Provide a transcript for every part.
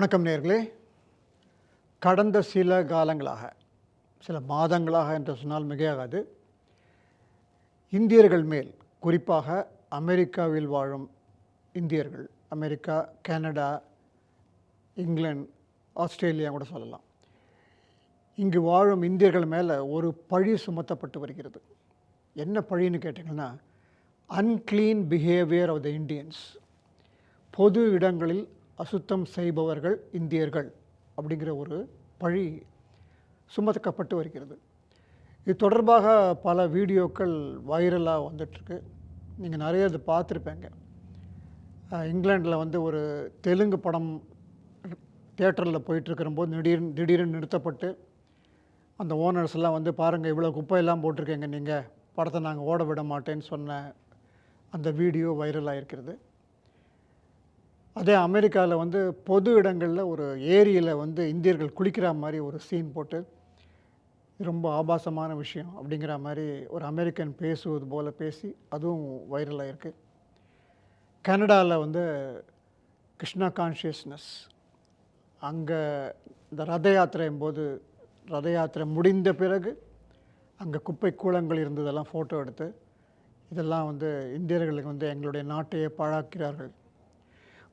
வணக்கம் நேர்களே. கடந்த சில காலங்களாக சில மாதங்களாக என்று சொன்னால் மிகையாகாது. இந்தியர்கள் மேல் குறிப்பாக அமெரிக்காவில் வாழும் இந்தியர்கள் அமெரிக்கா கனடா இங்கிலாந்து ஆஸ்திரேலியா கூட சொல்லலாம். இங்கு வாழும் இந்தியர்கள் மேலே ஒரு பழி சுமத்தப்பட்டு வருகிறது. என்ன பழின்னு கேட்டிங்கன்னா unclean behaviour of the Indians பொது இடங்களில் அசுத்தம் செய்பவர்கள் இந்தியர்கள் அப்படிங்கிற ஒரு பழி சுமத்தப்பட்டு வருகிறது. இது தொடர்பாக பல வீடியோக்கள் வைரலாக வந்துட்டுருக்கு. நீங்கள் நிறைய இது பார்த்துருப்பேங்க. இங்கிலாண்டில் வந்து ஒரு தெலுங்கு படம் தியேட்டரில் போயிட்டுருக்கிறம்போது திடீர்னு திடீர்னு நிறுத்தப்பட்டு அந்த ஓனர்ஸ் எல்லாம் வந்து பாருங்கள் இவ்வளோ குப்பையெல்லாம் போட்டிருக்கீங்க நீங்கள் படத்தை நாங்கள் ஓட விட மாட்டேன்னு சொன்ன அந்த வீடியோ வைரலாக இருக்கிறது அதே அமெரிக்காவில் வந்து பொது இடங்களில் ஒரு ஏரியில் வந்து இந்தியர்கள் குளிக்கிற மாதிரி ஒரு சீன் போட்டு ரொம்ப ஆபாசமான விஷயம் அப்படிங்கிற மாதிரி ஒரு அமெரிக்கன் பேசுவது போல் பேசி அதுவும் வைரலாக இருக்குது கனடாவில் வந்து கிருஷ்ணா கான்ஷியஸ்னஸ் அங்கே இந்த ரத யாத்திரையும் போது ரத யாத்திரை முடிந்த பிறகு அங்கே குப்பை கூலங்கள் இருந்ததெல்லாம் ஃபோட்டோ எடுத்து இதெல்லாம் வந்து இந்தியர்களுக்கு வந்து எங்களுடைய நாட்டையே பாழாக்கிறார்கள்.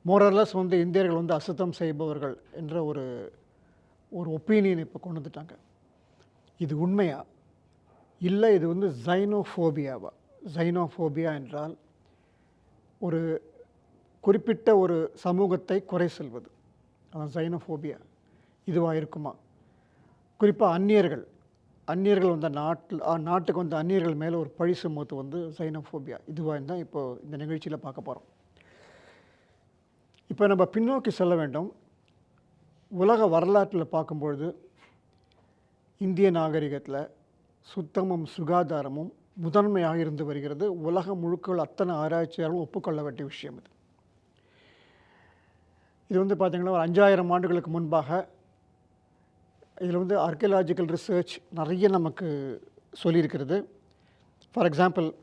மோரர்லஸ் வந்து இந்தியர்கள் வந்து அசுத்தம் செய்பவர்கள் என்ற ஒரு ஒரு ஒப்பீனியன் இப்போ கொண்டு வந்துட்டாங்க. இது உண்மையா? இல்லை இது வந்து ஜைனோஃபோபியாவா ஜைனோஃபோபியா என்றால் ஒரு குறிப்பிட்ட ஒரு சமூகத்தை குறை செல்வது. அதான் ஜைனோஃபோபியா இதுவாக இருக்குமா? குறிப்பாக அந்நியர்கள். அந்நியர்கள் வந்த நாட்டில் நாட்டுக்கு வந்த அந்நியர்கள் மேலே ஒரு பழி சுமத்து வந்து சைனோஃபோபியா இதுவாக இருந்தால் இப்போ இந்த நிகழ்ச்சியில் பார்க்க போகிறோம் இப்போ நம்ம பின்னோக்கி செல்ல வேண்டும். உலக வரலாற்றில் பார்க்கும்பொழுது இந்திய நாகரிகத்தில் சுத்தமும் சுகாதாரமும் முதன்மையாக இருந்து வருகிறது. உலகம் முழுக்க அத்தனை ஆராய்ச்சியாளர்களும் ஒப்புக்கொள்ள வேண்டிய விஷயம் இது. இது வந்து பார்த்திங்கன்னா ஒரு அஞ்சாயிரம் ஆண்டுகளுக்கு முன்பாக இதில் வந்து ஆர்கியலாஜிக்கல் ரிசர்ச் நிறைய நமக்கு சொல்லியிருக்கிறது. For example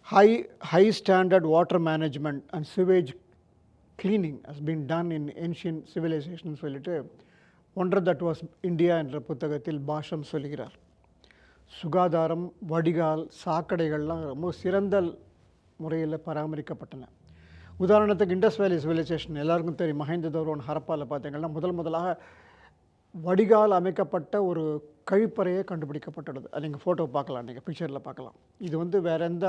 high high standard water management and sewage cleaning has been done in ancient civilisation சொல்லிட்டு ஒன்றர் தட் வாஸ் இந்தியா என்ற புத்தகத்தில் பாஷம் சொல்கிறார். சுகாதாரம் வடிகால் சாக்கடைகள்லாம் ரொம்ப சிறந்த முறையில் பராமரிக்கப்பட்டன. உதாரணத்துக்கு இண்டஸ் வேலி சிவிலைசேஷன் எல்லாருக்கும் தெரியும். மஹேந்திர தோரோன் ஹரப்பாவில் பார்த்தீங்கன்னா முதல் முதலாக வடிகால் அமைக்கப்பட்ட ஒரு கழிப்பறையே கண்டுபிடிக்கப்பட்டுள்ளது. அது நீங்கள் ஃபோட்டோ பார்க்கலாம். நீங்கள் பிக்சரில் பார்க்கலாம். இது வந்து வேறு எந்த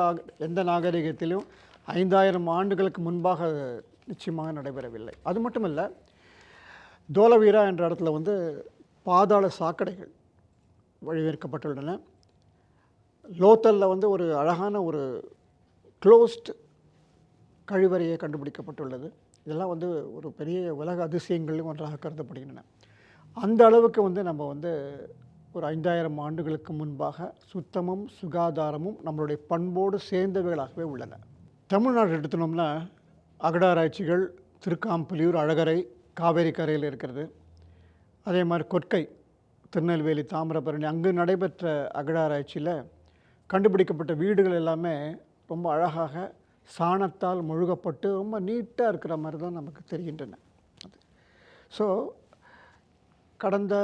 எந்த நாகரிகத்திலும் ஐந்தாயிரம் ஆண்டுகளுக்கு முன்பாக நிச்சயமாக நடைபெறவில்லை. அது மட்டும் இல்லை தோலவீரா என்ற இடத்துல வந்து பாதாள சாக்கடைகள் வழிவகுக்கப்பட்டுள்ளன. லோத்தலில் வந்து ஒரு அழகான ஒரு க்ளோஸ்ட் கழிவறையை கண்டுபிடிக்கப்பட்டுள்ளது. இதெல்லாம் வந்து ஒரு பெரிய உலக அதிசயங்களும் ஒன்றாக கருதப்படுகின்றன. அந்த அளவுக்கு வந்து நம்ம வந்து ஒரு ஐந்தாயிரம் ஆண்டுகளுக்கு முன்பாக சுத்தமும் சுகாதாரமும் நம்மளுடைய பண்போடு சேர்ந்தவைகளாகவே உள்ளன. தமிழ்நாடு எடுத்துனோம்னா அகடாராய்ச்சிகள் திருக்காம்புலியூர் அழகரை காவேரி கரையில் இருக்கிறது. அதே மாதிரி கொற்கை திருநெல்வேலி தாமிரபரணி அங்கு நடைபெற்ற அகடாராய்ச்சியில் கண்டுபிடிக்கப்பட்ட வீடுகள் எல்லாமே ரொம்ப அழகாக சாணத்தால் முழுகப்பட்டு ரொம்ப நீட்டாக இருக்கிற மாதிரி தான் நமக்கு தெரிகின்றன. ஸோ கடந்த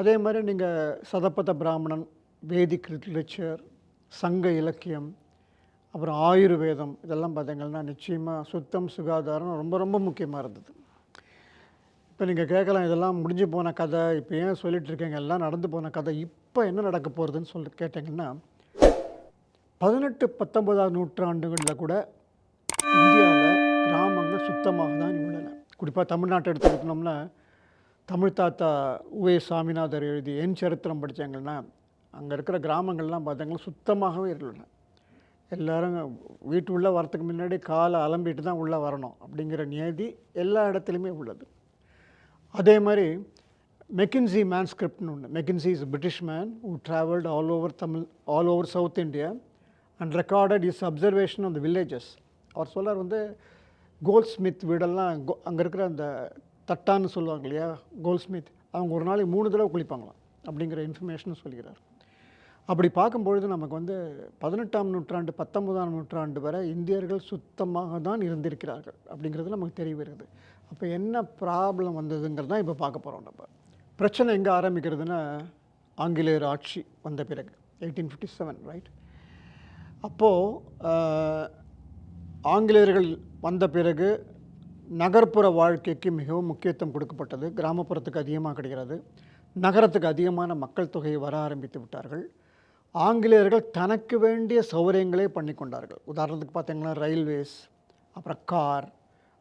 அதே மாதிரி நீங்கள் சதப்பத பிராமணன் வேதிக் லிட்ரேச்சர் சங்க இலக்கியம் அப்புறம் ஆயுர்வேதம் இதெல்லாம் பார்த்தீங்கன்னா நிச்சயமாக சுத்தம் சுகாதாரம் ரொம்ப ரொம்ப முக்கியமாக இருந்தது. இப்போ நீங்கள் கேட்கலாம் இதெல்லாம் முடிஞ்சு போன கதை இப்போ ஏன் சொல்லிட்டு இருக்கீங்க? எல்லாம் நடந்து போன கதை இப்போ என்ன நடக்க போகிறதுன்னு சொல்லி கேட்டிங்கன்னா பதினெட்டு பத்தொன்பதாம் நூற்றாண்டுகளில் கூட இந்தியாவில் கிராமங்கள் சுத்தமாக தான் உள்ளன. குறிப்பாக தமிழ்நாட்டை எடுத்துக்கிட்டோம்னா தமிழ் தாத்தா உவே சாமிநாதர் எழுதி என் சரித்திரம் படித்தாங்கன்னா அங்கே இருக்கிற கிராமங்கள்லாம் பார்த்தீங்கன்னா சுத்தமாகவே இருந்தன. எல்லாரும் வீட்டு உள்ளே வரத்துக்கு முன்னாடி காலை அலம்பிட்டு தான் உள்ளே வரணும் அப்படிங்கிற நியதி எல்லா இடத்துலையுமே உள்ளது. அதே மாதிரி மெக்கின்சி மேன்ஸ்கிரிப்ட்னு ஒன்று McKenzie is British man who travelled all over Tamil all over South India and recorded is observation of the villages அவர் சொல்லார் வந்து கோல்ட் ஸ்மித் வீடெல்லாம் அங்கே இருக்கிற அந்த தட்டான்னு சொல்லுவாங்க இல்லையா கோல்ட் ஸ்மித் அவங்க ஒரு நாளைக்கு மூணு தடவை குளிப்பாங்களாம் அப்படிங்கிற இன்ஃபர்மேஷனும் சொல்கிறார். அப்படி பார்க்கும்பொழுது நமக்கு வந்து பதினெட்டாம் நூற்றாண்டு பத்தொன்பதாம் நூற்றாண்டு வரை இந்தியர்கள் சுத்தமாக தான் இருந்திருக்கிறார்கள் அப்படிங்கிறது நமக்கு தெரிய வருது. அப்போ என்ன ப்ராப்ளம் வந்ததுங்கிறது தான் இப்போ பார்க்க போகிறோம் நம்ம. பிரச்சனை எங்கே ஆரம்பிக்கிறதுன்னா ஆங்கிலேயர் ஆட்சி வந்த பிறகு எயிட்டீன் ஃபிஃப்டி செவன் ரைட் அப்போது ஆங்கிலேயர்கள் வந்த பிறகு நகர்ப்புற வாழ்க்கைக்கு மிகவும் முக்கியத்துவம் கொடுக்கப்பட்டது. கிராமப்புறத்துக்கு அதிகமாக கிடைக்கிறது. நகரத்துக்கு அதிகமான மக்கள் தொகையை வர ஆரம்பித்து விட்டார்கள். ஆங்கிலேயர்கள் தனக்கு வேண்டிய சௌகரியங்களே பண்ணி கொண்டார்கள். உதாரணத்துக்கு பார்த்தீங்கன்னா ரயில்வேஸ் அப்புறம் கார்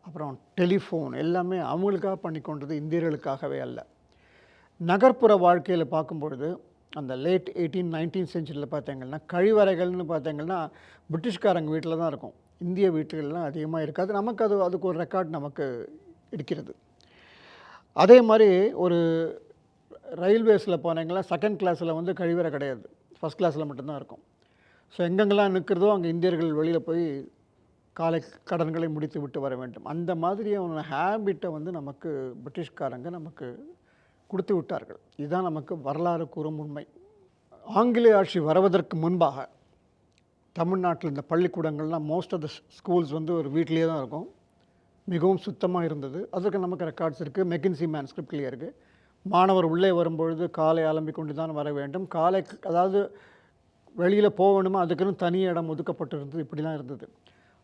அப்புறம் டெலிஃபோன் எல்லாமே அவங்களுக்காக பண்ணி கொண்டது இந்தியர்களுக்காகவே அல்ல. நகர்ப்புற வாழ்க்கையில் பார்க்கும்பொழுது அந்த லேட் எயிட்டீன் நைன்டீன் செஞ்சுரியில் பார்த்தீங்கன்னா கழிவறைகள்னு பார்த்தீங்கன்னா பிரிட்டிஷ்காரங்க வீட்டில் தான் இருக்கும். இந்திய வீட்டுகள்லாம் அதிகமாக இருக்காது. நமக்கு அது அதுக்கு ஒரு ரெக்கார்ட் நமக்கு இருக்கிறது. அதே மாதிரி ஒரு ரயில்வேஸில் போனீங்கன்னா செகண்ட் கிளாஸில் வந்து கழிவறை கிடையாது. ஃபஸ்ட் கிளாஸில் மட்டும்தான் இருக்கும். ஸோ எங்கெங்கெல்லாம் நிற்கிறதோ அங்கே இந்தியர்கள் வெளியில் போய் காலை கடன்களை முடித்து விட்டு வர வேண்டும். அந்த மாதிரியான ஹேபிட்டை வந்து நமக்கு பிரிட்டிஷ்காரங்க நமக்கு கொடுத்து விட்டார்கள். இதுதான் நமக்கு வரலாறு கூறும் உண்மை. ஆங்கிலேய ஆட்சி வருவதற்கு முன்பாக தமிழ்நாட்டில் இந்த பள்ளிக்கூடங்கள்லாம் மோஸ்ட் ஆஃப் த ஸ்கூல்ஸ் வந்து ஒரு வீட்லேயே தான் இருக்கும். மிகவும் சுத்தமாக இருந்தது. அதற்கு நமக்கு ரெக்கார்ட்ஸ் இருக்குது மெக்கின்சி மேன்ஸ்கிரிப்ட்லேயே இருக்குது மாணவர் உள்ளே வரும்பொழுது காலை அலம்பி கொண்டு தான் வர வேண்டும். காலை அதாவது வெளியில் போகணுமா? அதுக்குன்னு தனி இடம் ஒதுக்கப்பட்டிருந்தது. இப்படிலாம் இருந்தது.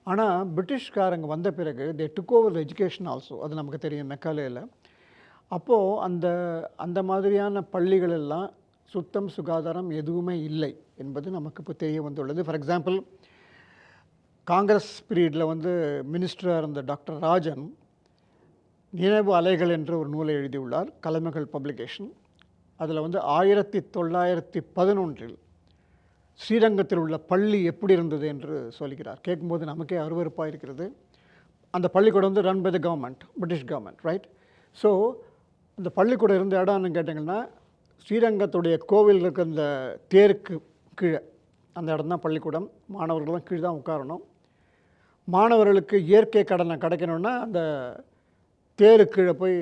ஆனால் பிரிட்டிஷ்காரங்க வந்த பிறகு they took over education also அது நமக்கு தெரியும் மெக்காலேயில் அப்போது அந்த அந்த மாதிரியான பள்ளிகள் எல்லாம் சுத்தம் சுகாதாரம் எதுவுமே இல்லை என்பது நமக்கு இப்போ தெரிய வந்துள்ளது. ஃபார் எக்ஸாம்பிள் காங்கிரஸ் பீரியடில் வந்து மினிஸ்டராக இருந்த டாக்டர் ராஜன் நினைவு அலைகள் என்று ஒரு நூலை எழுதியுள்ளார் கலைமகள் பப்ளிகேஷன் அதில் வந்து ஆயிரத்தி தொள்ளாயிரத்தி பதினொன்றில் ஸ்ரீரங்கத்தில் உள்ள பள்ளி எப்படி இருந்தது என்று சொல்கிறார். கேட்கும்போது நமக்கே அருவருப்பாக இருக்கிறது. அந்த பள்ளிக்கூடம் வந்து run by the government British government right so அந்த பள்ளிக்கூடம் இருந்த இடம்னு கேட்டிங்கன்னா ஸ்ரீரங்கத்துடைய கோவில் இருக்க அந்த தேருக்கு கீழே அந்த இடம் தான் பள்ளிக்கூடம். மாணவர்கள்லாம் கீழே தான் உட்காரணும். மாணவர்களுக்கு இயற்கை கடனை கிடைக்கணும்னா அந்த தேரு கீழே போய்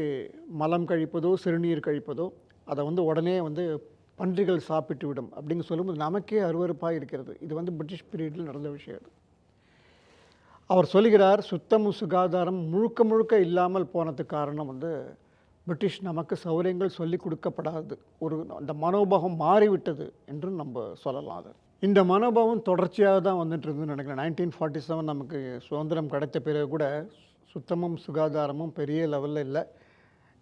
மலம் கழிப்பதோ சிறுநீர் கழிப்பதோ அதை வந்து உடனே வந்து பன்றிகள் சாப்பிட்டு விடும் அப்படின்னு சொல்லும்போது நமக்கே அருவருப்பாக இருக்கிறது. இது வந்து பிரிட்டிஷ் பீரியடில் நடந்த விஷயம் அவர் சொல்கிறார் சுத்தமும் சுகாதாரம் முழுக்க முழுக்க இல்லாமல் போனதுக்கு காரணம் வந்து பிரிட்டிஷ் நமக்கு சௌகரியங்கள் சொல்லி கொடுக்கப்படாது. ஒரு அந்த மனோபாவம் மாறிவிட்டது என்று நம்ம சொல்லலாம் அது. இந்த மனோபாவம் தொடர்ச்சியாக தான் வந்துட்டு இருந்துன்னு நினைக்கிறேன். நைன்டீன் ஃபார்ட்டி செவன் நமக்கு சுதந்திரம் கிடைத்த பிறகு கூட சுத்தமும் சுகாதாரமும் பெரிய லெவலில் இல்லை.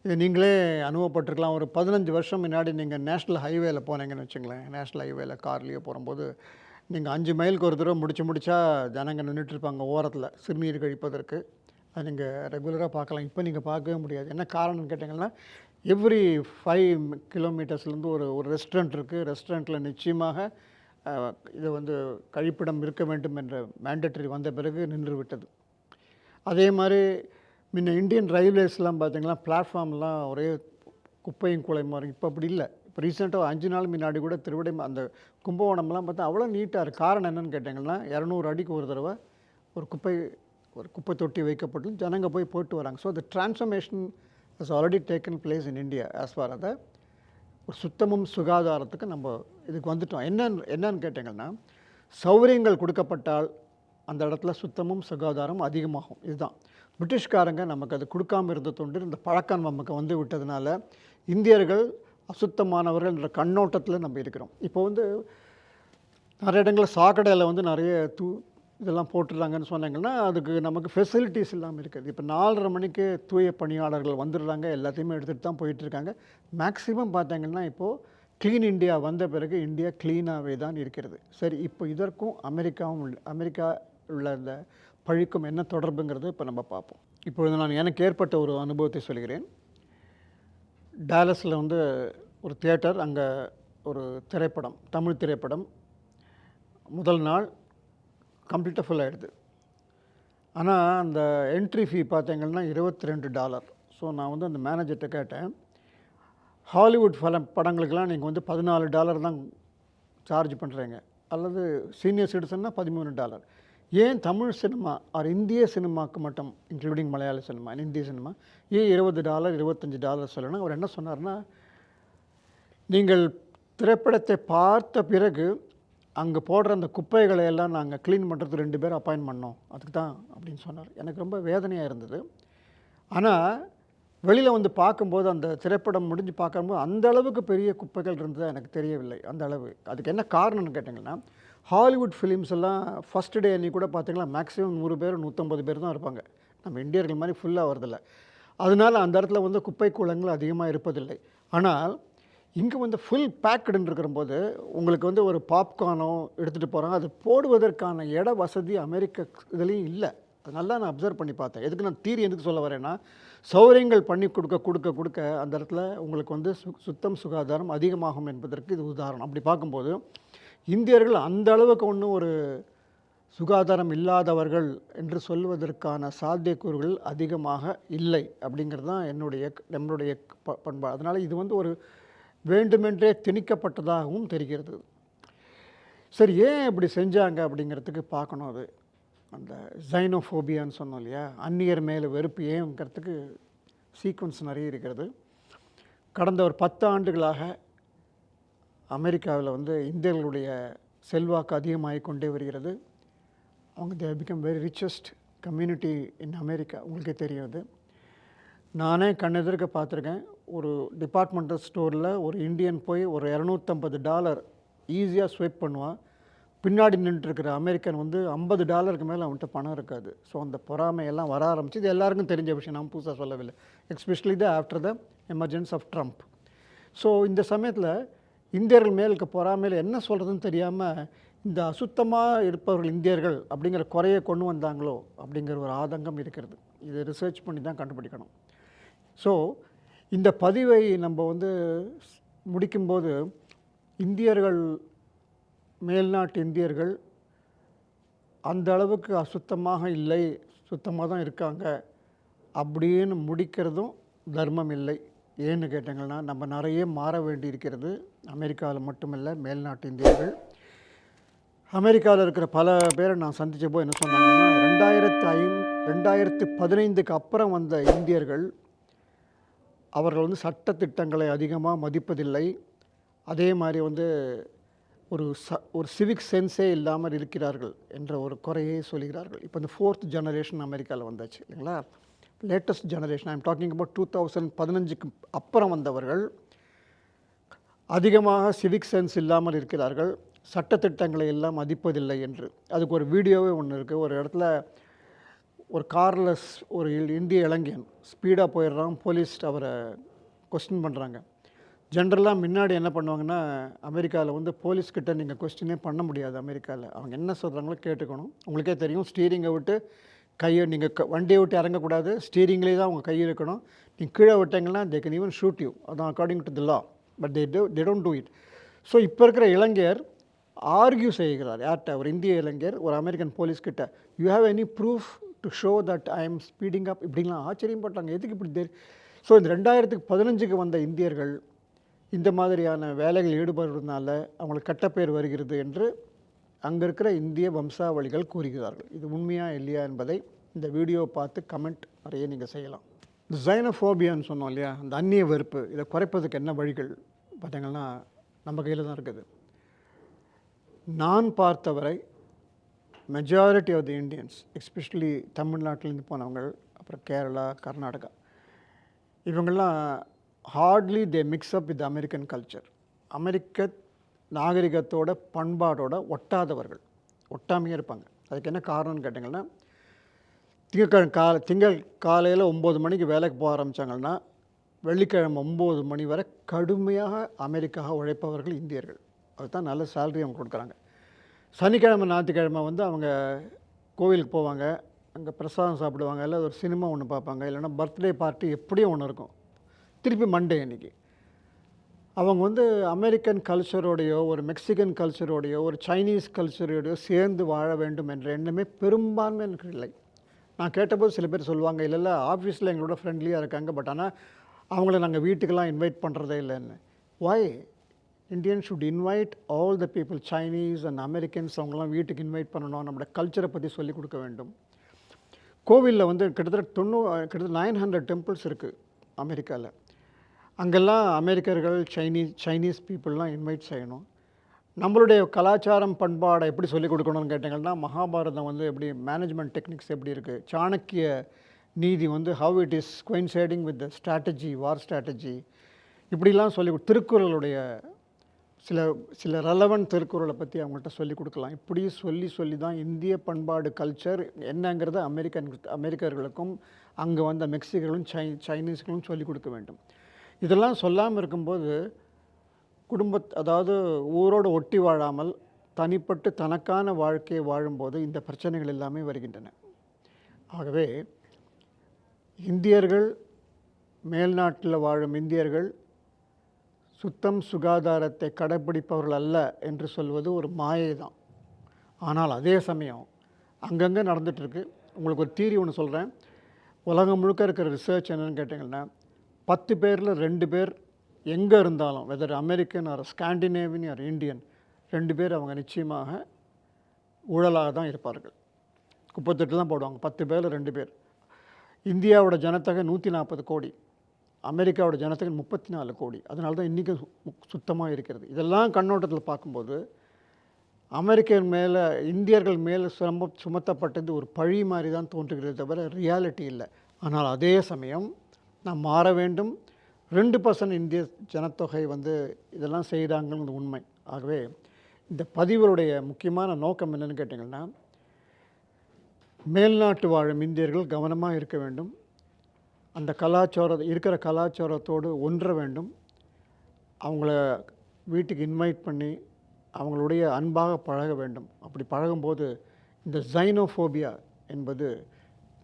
இது நீங்களே அனுபவப்பட்டிருக்கலாம். ஒரு பதினஞ்சு வருஷம் முன்னாடி நீங்கள் நேஷ்னல் ஹைவேல போனீங்கன்னு வச்சுங்களேன். நேஷ்னல் ஹைவேல கார்லேயே போகும்போது நீங்கள் அஞ்சு மைலுக்கு ஒரு தடவை முடிச்சு முடிச்சா ஜனங்க நின்றுட்டுருப்பாங்க ஓரத்தில் சிறுநீர் கழிப்பதற்கு. அது நீங்கள் ரெகுலராக பார்க்கலாம். இப்போ நீங்கள் பார்க்கவே முடியாது. என்ன காரணம்னு கேட்டிங்கன்னா எவ்ரி ஃபைவ் கிலோமீட்டர்ஸ்லேருந்து ஒரு ஒரு ரெஸ்டாரண்ட் இருக்குது ரெஸ்டாரண்ட்டில் நிச்சயமாக இது வந்து கழிப்பிடம் இருக்க வேண்டும் என்ற மேண்டட்டரி வந்த பிறகு நின்று விட்டது அதே மாதிரி முன்ன இந்தியன் ரயில்வேஸ்லாம் பார்த்தீங்கன்னா பிளாட்ஃபார்ம்லாம் ஒரே குப்பையும் குலையுமா இருக்கும் இப்போ அப்படி இல்லை. இப்போ ரீசெண்டாக அஞ்சு நாள் முன்னாடி கூட திருவிடை அந்த கும்பகோணம்லாம் பார்த்தா அவ்வளோ நீட்டாக இருக்குது காரணம் என்னென்னு கேட்டிங்கன்னா இரநூறு அடிக்கு ஒரு தடவை ஒரு குப்பை ஒரு குப்பை தொட்டி வைக்கப்பட்டு ஜனங்க போய் போட்டு வராங்க. So the transformation has already taken place in India as far அதை ஒரு சுத்தமும் சுகாதாரத்துக்கு நம்ம இதுக்கு வந்துட்டோம். என்னன்னு என்னன்னு கேட்டிங்கன்னா சௌகரியங்கள் கொடுக்கப்பட்டால் அந்த இடத்துல சுத்தமும் சுகாதாரம் அதிகமாகும். இதுதான். பிரிட்டிஷ்காரங்க நமக்கு அது கொடுக்காம இருந்த தொண்டு இந்த பழக்கம் நமக்கு வந்து விட்டதுனால இந்தியர்கள் அசுத்தமானவர்கள் என்ற கண்ணோட்டத்தில் நம்ம இருக்கிறோம். இப்போ வந்து நிறைய இடங்களில் சாக்கடையில் வந்து நிறைய தூ இதெல்லாம் போட்டுடுறாங்கன்னு சொன்னாங்கன்னா அதுக்கு நமக்கு ஃபெசிலிட்டிஸ் இல்லாமல் இருக்குது. இப்போ நாலரை மணிக்கு தூய பணியாளர்கள் வந்துடுறாங்க. எல்லாத்தையுமே எடுத்துகிட்டு தான் போயிட்டுருக்காங்க. மேக்ஸிமம் பார்த்தீங்கன்னா இப்போது க்ளீன் இந்தியா வந்த பிறகு இந்தியா க்ளீனாகவே தான் இருக்கிறது. சரி இப்போ இதற்கும் அமெரிக்காவும் உள்ள அமெரிக்கா உள்ள அந்த பழிக்கும் என்ன தொடர்புங்கிறத இப்போ நம்ம பார்ப்போம். இப்பொழுது நான் எனக்கு ஏற்பட்ட ஒரு அனுபவத்தை சொல்கிறேன். டாலஸில் வந்து ஒரு தியேட்டர் அங்கே ஒரு திரைப்படம் தமிழ் திரைப்படம் முதல் நாள் கம்ப்ளீட்டாக ஃபுல் ஆகிடுது ஆனால் அந்த என்ட்ரி ஃபீ பார்த்தீங்கன்னா இருபத்தி ரெண்டு டாலர் ஸோ நான் வந்து அந்த மேனேஜர்கிட்ட கேட்டேன். ஹாலிவுட் பல படங்களுக்கெல்லாம் நீங்கள் வந்து பதினாலு டாலர் தான் சார்ஜ் பண்ணுறீங்க அல்லது சீனியர் சிட்டிசன்னா பதிமூணு டாலர் ஏன் தமிழ் சினிமா ஆர் இந்திய சினிமாவுக்கு மட்டும் இன்க்ளூடிங் மலையாள சினிமா இந்திய சினிமா ஏன் இருபது டாலர் இருபத்தஞ்சி டாலர் சொல்லணும் அவர் என்ன சொன்னார்னா நீங்கள் திரைப்படத்தை பார்த்த பிறகு அங்கே போடுற அந்த குப்பைகளை எல்லாம் நாங்கள் க்ளீன் பண்ணுறதுக்கு ரெண்டு பேர் அப்பாயின் பண்ணோம். அதுக்கு தான் அப்படின்னு சொன்னார். எனக்கு ரொம்ப வேதனையாக இருந்தது. ஆனால் வெளியில் வந்து பார்க்கும்போது அந்த திரைப்படம் முடிஞ்சு பார்க்கும்போது அந்த அளவுக்கு பெரிய குப்பைகள் இருந்ததாக எனக்கு தெரியவில்லை. அந்த அளவு. அதுக்கு என்ன காரணம்னு கேட்டிங்கன்னா ஹாலிவுட் ஃபிலிம்ஸ் எல்லாம் ஃபஸ்ட் டே அன்றைக்கி கூட பார்த்தீங்கன்னா மேக்ஸிமம் நூறு பேர் நூற்றம்பது பேர் தான் இருப்பாங்க. நம்ம இந்தியர்கள் மாதிரி ஃபுல்லாக வரதில்லை அதனால அந்த இடத்துல வந்து குப்பை கூலங்கள் அதிகமாக இருப்பதில்லை. ஆனால் இங்கே வந்து ஃபுல் பேக்கடுன்னு இருக்கிறபோது உங்களுக்கு வந்து ஒரு பாப்கார்னோ எடுத்துகிட்டு போகிறாங்க அது போடுவதற்கான இட வசதி அமெரிக்க இதுலேயும் இல்லை. அது நல்லா நான் அப்சர்வ் பண்ணி பார்த்தேன். எதுக்கு நான் தீரி எதுக்கு சொல்ல வரேன்னா சௌகரியங்கள் பண்ணி கொடுக்க கொடுக்க கொடுக்க அந்த இடத்துல உங்களுக்கு வந்து சு சுத்தம் சுகாதாரம் அதிகமாகும் என்பதற்கு இது உதாரணம். அப்படி பார்க்கும்போது இந்தியர்கள் அந்த அளவுக்கு ஒன்றும் ஒரு சுகாதாரம் இல்லாதவர்கள் என்று சொல்வதற்கான சாத்தியக்கூறுகள் அதிகமாக இல்லை அப்படிங்கிறது தான் என்னுடைய நம்மளுடைய ப அதனால் இது வந்து ஒரு வேண்டுமென்றே திணிக்கப்பட்டதாகவும் தெரிகிறது. சரி ஏன் இப்படி செஞ்சாங்க அப்படிங்கிறதுக்கு பார்க்கணும் அது. அந்த ஜைனோஃபோபியான்னு சொன்னோம் இல்லையா? அந்நியர் மேலே வெறுப்பு ஏங்கிறதுக்கு சீக்வன்ஸ் நிறைய இருக்கிறது. கடந்த ஒரு பத்து ஆண்டுகளாக அமெரிக்காவில் வந்து இந்தியர்களுடைய செல்வாக்கு அதிகமாகி கொண்டே வருகிறது. அவங்க they become very richest community in America உங்களுக்கே தெரியும் அது. நானே கண்ணெதிர்க்க பார்த்துருக்கேன். ஒரு டிபார்ட்மெண்டல் ஸ்டோரில் ஒரு இந்தியன் போய் ஒரு இரநூத்தம்பது டாலர் ஈஸியாக ஸ்வைப் பண்ணுவான். பின்னாடி நின்றுட்டுருக்கிற அமெரிக்கன் வந்து ஐம்பது டாலருக்கு மேலே அவன்கிட்ட பணம் இருக்காது. ஸோ அந்த பொறாமையெல்லாம் வர ஆரம்பிச்சு இது எல்லாருக்கும் தெரிஞ்ச விஷயம் நான் புதுசாக சொல்லவில்லை. Especially the after the emergence of Trump so இந்த சமயத்தில் இந்தியர்கள் மேல் இருக்க பொறாமையில் என்ன சொல்கிறதுன்னு தெரியாமல் இந்த அசுத்தமாக இருப்பவர்கள் இந்தியர்கள் அப்படிங்கிற குறையை கொண்டு வந்தாங்களோ அப்படிங்கிற ஒரு ஆதங்கம் இருக்கிறது. இதை ரிசர்ச் பண்ணி தான் கண்டுபிடிக்கணும். ஸோ இந்த பதிவை நம்ம வந்து முடிக்கும்போது இந்தியர்கள் மேல்நாட்டு இந்தியர்கள் அந்த அளவுக்கு அசுத்தமாக இல்லை சுத்தமாக தான் இருக்காங்க அப்படின்னு முடிக்கிறதும் தர்மம் இல்லை. ஏன்னு கேட்டிங்கன்னா நம்ம நிறைய மாற வேண்டி இருக்கிறது அமெரிக்காவில் மட்டுமில்லை மேல்நாட்டு இந்தியர்கள். அமெரிக்காவில் இருக்கிற பல பேரை நான் சந்தித்த போது என்ன சொன்னாங்கன்னா ரெண்டாயிரத்து ஐ ரெண்டாயிரத்து பதினைந்துக்கு அப்புறம் வந்த இந்தியர்கள் அவர்கள் வந்து சட்ட திட்டங்களை அதிகமாக மதிப்பதில்லை. அதே மாதிரி வந்து ஒரு ச ஒரு சிவிக் சென்ஸே இல்லாமல் இருக்கிறார்கள் என்ற ஒரு குறையை சொல்கிறார்கள். இப்போ இந்த ஃபோர்த் ஜெனரேஷன் அமெரிக்காவில் வந்தாச்சு இல்லைங்களா? Latest generation I'm talking about two thousand பதினஞ்சுக்கு அப்புறம் வந்தவர்கள் அதிகமாக சிவிக் சென்ஸ் இல்லாமல் இருக்கிறார்கள் சட்டத்திட்டங்களை எல்லாம் மதிப்பதில்லை என்று. அதுக்கு ஒரு வீடியோவே ஒன்று இருக்குது ஒரு இடத்துல ஒரு கார்லெஸ் ஒரு இந்திய இளைஞன் ஸ்பீடாக போயிடுறான் போலீஸ் அவரை கொஸ்டின் பண்ணுறாங்க ஜென்ரலாக முன்னாடி என்ன பண்ணுவாங்கன்னா அமெரிக்காவில் வந்து போலீஸ்கிட்ட நீங்கள் கொஸ்டினே பண்ண முடியாது அமெரிக்காவில் அவங்க என்ன சொல்கிறாங்களோ கேட்டுக்கணும். உங்களுக்கே தெரியும் ஸ்டீரிங்கை விட்டு கையை நீங்கள் க வண்டியை விட்டு இறங்கக்கூடாது. ஸ்டீரிங்லேயே தான் உங்கள் கை இருக்கணும். நீங்கள் கீழே விட்டீங்கன்னா they can even shoot you அதான் according to the law but they do they don't do it so இப்போ இருக்கிற இளைஞர் ஆர்கியூ செய்கிறார். யார்கிட்ட? ஒரு இந்திய இளைஞர் ஒரு அமெரிக்கன் போலீஸ்கிட்ட you have any proof to show that I am speeding up இப்படிலாம் ஆச்சரியப்பட்டாங்க. எதுக்கு இப்படி தெரி ஸோ இந்த ரெண்டாயிரத்துக்கு பதினஞ்சுக்கு வந்த இந்தியர்கள் இந்த மாதிரியான வேலைகள் ஈடுபடுறதுனால அவங்களுக்கு கெட்ட பேர் வருகிறது என்று அங்கே இருக்கிற இந்திய வம்சாவளிகள் கூறுகிறார்கள். இது உண்மையா இல்லையா என்பதை இந்த வீடியோவை பார்த்து கமெண்ட் நிறைய நீங்கள் செய்யலாம். இந்த ஜைனோஃபோபியான்னு சொன்னோம் இல்லையா? அந்த அந்நிய வெறுப்பு இதை குறைப்பதுக்கு என்ன வழிகள் பார்த்தீங்கன்னா நம்ம கையில் தான் இருக்குது. நான் பார்த்தவரை majority of the Indians especially தமிழ்நாட்டிலேருந்து போனவங்க அப்புறம் கேரளா கர்நாடகா இவங்கெல்லாம் hardly they mix up with American culture அமெரிக்க நாகரிகத்தோட பண்பாடோட ஒட்டாதவர்கள். ஒட்டாமையே இருப்பாங்க. அதுக்கு என்ன காரணம்னு கேட்டிங்கன்னா திங்கக்கிழமை காலை திங்கள் காலையில் ஒம்பது மணிக்கு வேலைக்கு போக ஆரம்பித்தாங்கன்னா வெள்ளிக்கிழமை ஒம்பது மணி வரை கடுமையாக அமெரிக்காக உழைப்பவர்கள் இந்தியர்கள். அதுதான் நல்ல சேலரி அவங்க கொடுக்குறாங்க. சனிக்கிழமை ஞாயிற்றுக்கிழமை வந்து அவங்க கோவிலுக்கு போவாங்க. அங்கே பிரசாதம் சாப்பிடுவாங்க. இல்லை ஒரு சினிமா ஒன்று பார்ப்பாங்க. இல்லைன்னா பர்த்டே பார்ட்டி எப்படியும் ஒன்று இருக்கும். திருப்பி மண்டே அன்னைக்கு. அவங்க வந்து அமெரிக்கன் கல்ச்சரோடையோ ஒரு மெக்சிகன் கல்ச்சரோடையோ ஒரு சைனீஸ் கல்ச்சரோடையோ சேர்ந்து வாழ வேண்டும் என்ற எண்ணமே பெரும்பான்மை எனக்கு இல்லை. நான் கேட்டபோது சில பேர் சொல்லுவாங்க இல்லை இல்லை ஆஃபீஸில் எங்களோட ஃப்ரெண்ட்லியாக இருக்காங்க பட் ஆனால் அவங்கள நாங்கள் வீட்டுக்கெல்லாம் இன்வைட் பண்ணுறதே இல்லைன்னு. Why Indian should invite all the people Chinese and Americans அவங்களாம் வீட்டுக்கு இன்வைட் பண்ணணும் நம்மளோட கல்ச்சரை பற்றி சொல்லிக் கொடுக்க வேண்டும். கோவிலில் வந்து கிட்டத்தட்ட தொண்ணூ கிட்டத்தட்ட நைன் ஹண்ட்ரட் டெம்பிள்ஸ் இருக்குது அமெரிக்காவில் அங்கெல்லாம் அமெரிக்கர்கள் சைனீஸ் சைனீஸ் பீப்புளெலாம் இன்வைட் செய்யணும். நம்மளுடைய கலாச்சாரம் பண்பாடை எப்படி சொல்லிக் கொடுக்கணும்னு கேட்டிங்கன்னா மகாபாரதம் வந்து எப்படி மேனேஜ்மெண்ட் டெக்னிக்ஸ் எப்படி இருக்குது சாணக்கிய நீதி வந்து how it is coinciding with the strategy war strategy இப்படிலாம் சொல்லி கொடு- திருக்குறளுடைய சில சில ரெலவெண்ட் திருக்குறளை பற்றி அவங்கள்ட்ட சொல்லி கொடுக்கலாம். இப்படி சொல்லி சொல்லி தான் இந்திய பண்பாடு கல்ச்சர் என்னங்கிறத அமெரிக்கன் அமெரிக்கர்களுக்கும் அங்கே வந்த மெக்சிகர்களும் சை சைனீஸ்களும் சொல்லி கொடுக்க வேண்டும். இதெல்லாம் சொல்லாமல் இருக்கும்போது குடும்பத் அதாவது ஊரோடு ஒட்டி வாழாமல் தனிப்பட்டு தனக்கான வாழ்க்கையை வாழும்போது இந்த பிரச்சனைகள் எல்லாமே வருகின்றன. ஆகவே இந்தியர்கள் மேல்நாட்டில் வாழும் இந்தியர்கள் சுத்தம் சுகாதாரத்தை கடைப்பிடிப்பவர்கள் அல்ல என்று சொல்வது ஒரு மாயை தான் ஆனால் அதே சமயம் அங்கங்கே நடந்துகிட்ருக்கு உங்களுக்கு ஒரு தீரி ஒன்று சொல்கிறேன் உலகம் முழுக்க இருக்கிற ரிசர்ச் என்னென்னு கேட்டிங்கன்னா பத்து பேரில் ரெண்டு பேர் எங்கே இருந்தாலும் whether American or Scandinavian or Indian ரெண்டு பேர் அவங்க நிச்சயமாக ஊழலாக தான் இருப்பார்கள். குப்பத்தொட்டு தான் போடுவாங்க. பத்து பேரில் ரெண்டு பேர். இந்தியாவோட ஜனத்தொகை நூற்றி நாற்பது கோடி. அமெரிக்காவோட ஜனத்தொகை முப்பத்தி நாலு கோடி. அதனால தான் இன்றைக்கும் சுத்தமாக இருக்கிறது. இதெல்லாம் கண்ணோட்டத்தில் பார்க்கும்போது அமெரிக்கன் மேலே இந்தியர்கள் மேலே சும சுமத்தப்பட்டது ஒரு பழி மாதிரி தான் தோன்றுகிறது தவிர ரியாலிட்டி இல்லை. ஆனால் அதே சமயம் நாம் மாற வேண்டும். ரெண்டு பர்சன்ட் இந்திய ஜனத்தொகை வந்து இதெல்லாம் செய்கிறாங்கிறது உண்மை. ஆகவே இந்த பதிவுடைய முக்கியமான நோக்கம் என்னென்னு கேட்டிங்கன்னா மேல்நாட்டு வாழும் இந்தியர்கள் கவனமாக இருக்க வேண்டும். அந்த கலாச்சார இருக்கிற கலாச்சாரத்தோடு ஒன்ற வேண்டும். அவங்கள வீட்டுக்கு இன்வைட் பண்ணி அவங்களுடைய அன்பாக பழக வேண்டும். அப்படி பழகும்போது இந்த ஜைனோஃபோபியா என்பது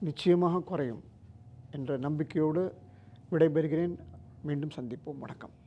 நிச்சயமாக குறையும் என்ற நம்பிக்கையோடு விடைபெறுகிறேன். மீண்டும் சந்திப்போம். வணக்கம்.